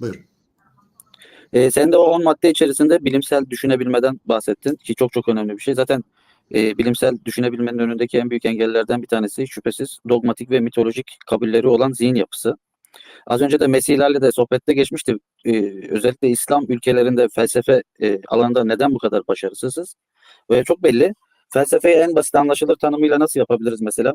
Buyur. E, sen de o 10 madde içerisinde bilimsel düşünebilmeden bahsettin ki çok çok önemli bir şey. Zaten e, bilimsel düşünebilmenin önündeki en büyük engellerden bir tanesi şüphesiz dogmatik ve mitolojik kabulleri olan zihin yapısı. Az önce de Mesihlerle de sohbette geçmişti. E, özellikle İslam ülkelerinde felsefe e, alanında neden bu kadar başarısızız? Ve çok belli. Felsefeyi en basit anlaşılır tanımıyla nasıl yapabiliriz mesela?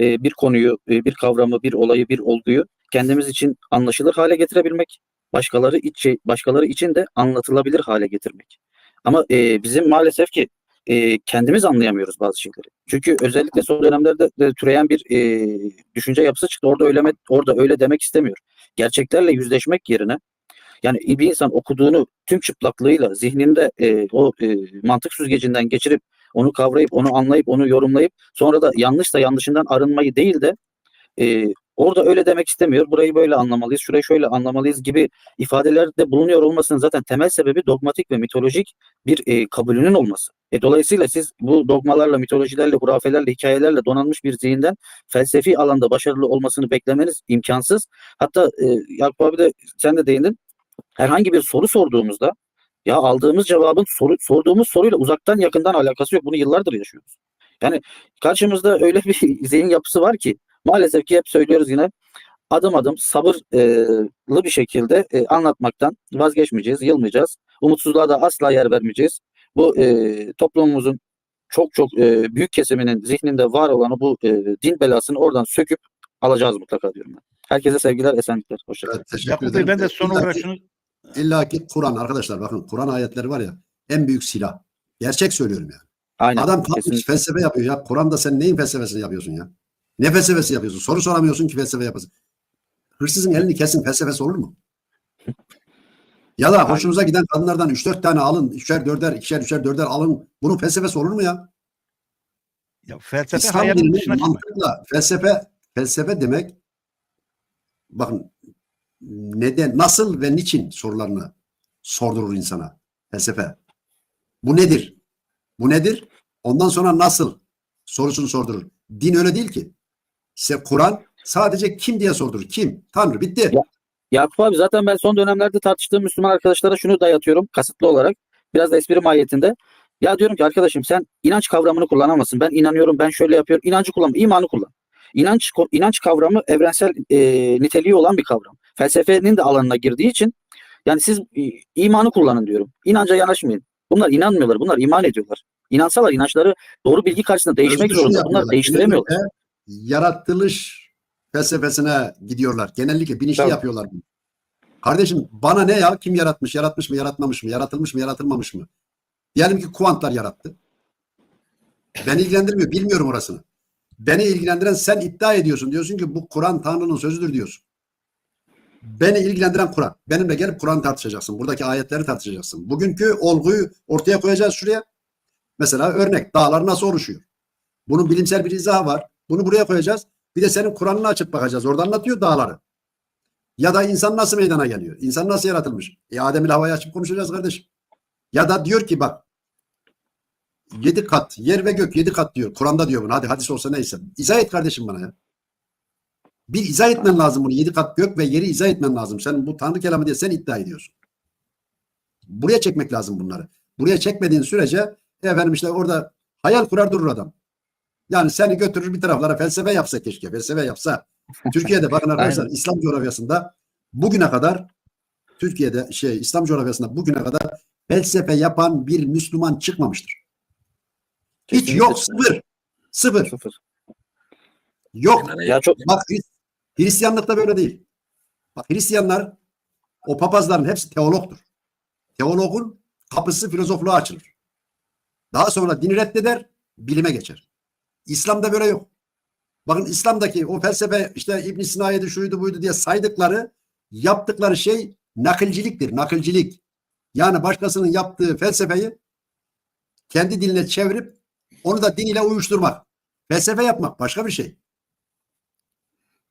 E, bir konuyu, e, bir kavramı, bir olayı, bir olguyu kendimiz için anlaşılır hale getirebilmek başkaları için başkaları için de anlatılabilir hale getirmek. Ama e, bizim maalesef ki e, kendimiz anlayamıyoruz bazı şeyleri. Çünkü özellikle son dönemlerde de türeyen bir e, düşünce yapısı çıktı. Orada öyle orada öyle demek istemiyor. Gerçeklerle yüzleşmek yerine yani bir insan okuduğunu tüm çıplaklığıyla zihninde e, o e, mantık süzgecinden geçirip onu kavrayıp onu anlayıp onu yorumlayıp sonra da yanlışsa yanlışından arınmayı değil de e, orada öyle demek istemiyor. Burayı böyle anlamalıyız, şurayı şöyle anlamalıyız gibi ifadelerde bulunuyor olmasının zaten temel sebebi dogmatik ve mitolojik bir e, kabulünün olması. E, dolayısıyla siz bu dogmalarla, mitolojilerle, hurafelerle, hikayelerle donanmış bir zihinden felsefi alanda başarılı olmasını beklemeniz imkansız. Hatta e, Yakup abi de sen de değindin. Herhangi bir soru sorduğumuzda ya aldığımız cevabın soru, sorduğumuz soruyla uzaktan yakından alakası yok. Bunu yıllardır yaşıyoruz. Yani karşımızda öyle bir zihin yapısı var ki maalesef ki hep söylüyoruz yine adım adım sabırlı bir şekilde e, anlatmaktan vazgeçmeyeceğiz, yılmayacağız. Umutsuzluğa da asla yer vermeyeceğiz. Bu e, toplumumuzun çok çok e, büyük kesiminin zihninde var olan bu e, din belasını oradan söküp alacağız mutlaka diyorum ben. Herkese sevgiler, esenlikler. Hoşçakalın. Evet, teşekkür Yakup ederim. Ben de son olarak şunu İlla ki Kur'an arkadaşlar bakın Kur'an ayetleri var ya en büyük silah. Gerçek söylüyorum yani. Aynen. Adam felsefe yapıyor ya. Kur'an'da sen neyin felsefesini yapıyorsun ya? Ne felsefesi yapıyorsun? Soru soramıyorsun ki felsefe yapasın. Hırsızın elini kesin felsefesi olur mu? Ya da hoşunuza giden kadınlardan 3-4 tane alın. 3'er 4'er, 2'şer 3'er 4'er alın. Bunun felsefesi olur mu ya? ya felsefe İslam çıkmak. mantığıyla felsefe felsefe demek bakın neden nasıl ve niçin sorularını sordurur insana felsefe. Bu nedir? Bu nedir? Ondan sonra nasıl sorusunu sordurur. Din öyle değil ki. İşte Kur'an sadece kim diye sordurur. Kim? Tanrı. Bitti. Ya- Yakup abi zaten ben son dönemlerde tartıştığım Müslüman arkadaşlara şunu dayatıyorum kasıtlı olarak. Biraz da espri mahiyetinde. Ya diyorum ki arkadaşım sen inanç kavramını kullanamazsın. Ben inanıyorum, ben şöyle yapıyorum. İnancı kullan, imanı kullan. İnanç, inanç kavramı evrensel e, niteliği olan bir kavram. Felsefenin de alanına girdiği için yani siz e, imanı kullanın diyorum. İnanca yanaşmayın. Bunlar inanmıyorlar, bunlar iman ediyorlar. İnansalar inançları doğru bilgi karşısında değişmek Özgür zorunda. Bunlar değiştiremiyorlar. Yaratılış felsefesine gidiyorlar. Genellikle bilinçli Tabii. yapıyorlar bunu. Kardeşim bana ne ya? Kim yaratmış? Yaratmış mı? Yaratmamış mı? Yaratılmış mı? Yaratılmamış mı? Diyelim ki kuantlar yarattı. Beni ilgilendirmiyor. Bilmiyorum orasını. Beni ilgilendiren sen iddia ediyorsun. Diyorsun ki bu Kur'an Tanrı'nın sözüdür diyorsun. Beni ilgilendiren Kur'an. Benimle gelip Kur'an tartışacaksın. Buradaki ayetleri tartışacaksın. Bugünkü olguyu ortaya koyacağız şuraya. Mesela örnek dağlar nasıl oluşuyor? Bunun bilimsel bir izahı var. Bunu buraya koyacağız. Bir de senin Kur'an'ını açıp bakacağız. Orada anlatıyor dağları. Ya da insan nasıl meydana geliyor? İnsan nasıl yaratılmış? E Adem ile havayı açıp konuşacağız kardeşim. Ya da diyor ki bak yedi kat yer ve gök yedi kat diyor. Kur'an'da diyor bunu. Hadi hadis olsa neyse. İzah et kardeşim bana ya. Bir izah etmen lazım bunu. Yedi kat gök ve yeri izah etmen lazım. Sen bu Tanrı kelamı diye sen iddia ediyorsun. Buraya çekmek lazım bunları. Buraya çekmediğin sürece efendim işte orada hayal kurar durur adam. Yani seni götürür bir taraflara felsefe yapsa keşke. Felsefe yapsa. Türkiye'de bakın arkadaşlar İslam coğrafyasında bugüne kadar Türkiye'de şey İslam coğrafyasında bugüne kadar felsefe yapan bir Müslüman çıkmamıştır. Hiç Kesinlikle yok sıfır. Sıfır. Sıfır. Yok. Ya çok Bak Hri- Hristiyanlıkta böyle değil. Bak Hristiyanlar o papazların hepsi teologtur. Teologun kapısı filozofluğa açılır. Daha sonra dini reddeder, bilime geçer. İslam'da böyle yok. Bakın İslam'daki o felsefe işte İbn Sina'ydı şuydu buydu diye saydıkları yaptıkları şey nakilciliktir. Nakilcilik. Yani başkasının yaptığı felsefeyi kendi diline çevirip onu da din ile uyuşturmak. Felsefe yapmak başka bir şey.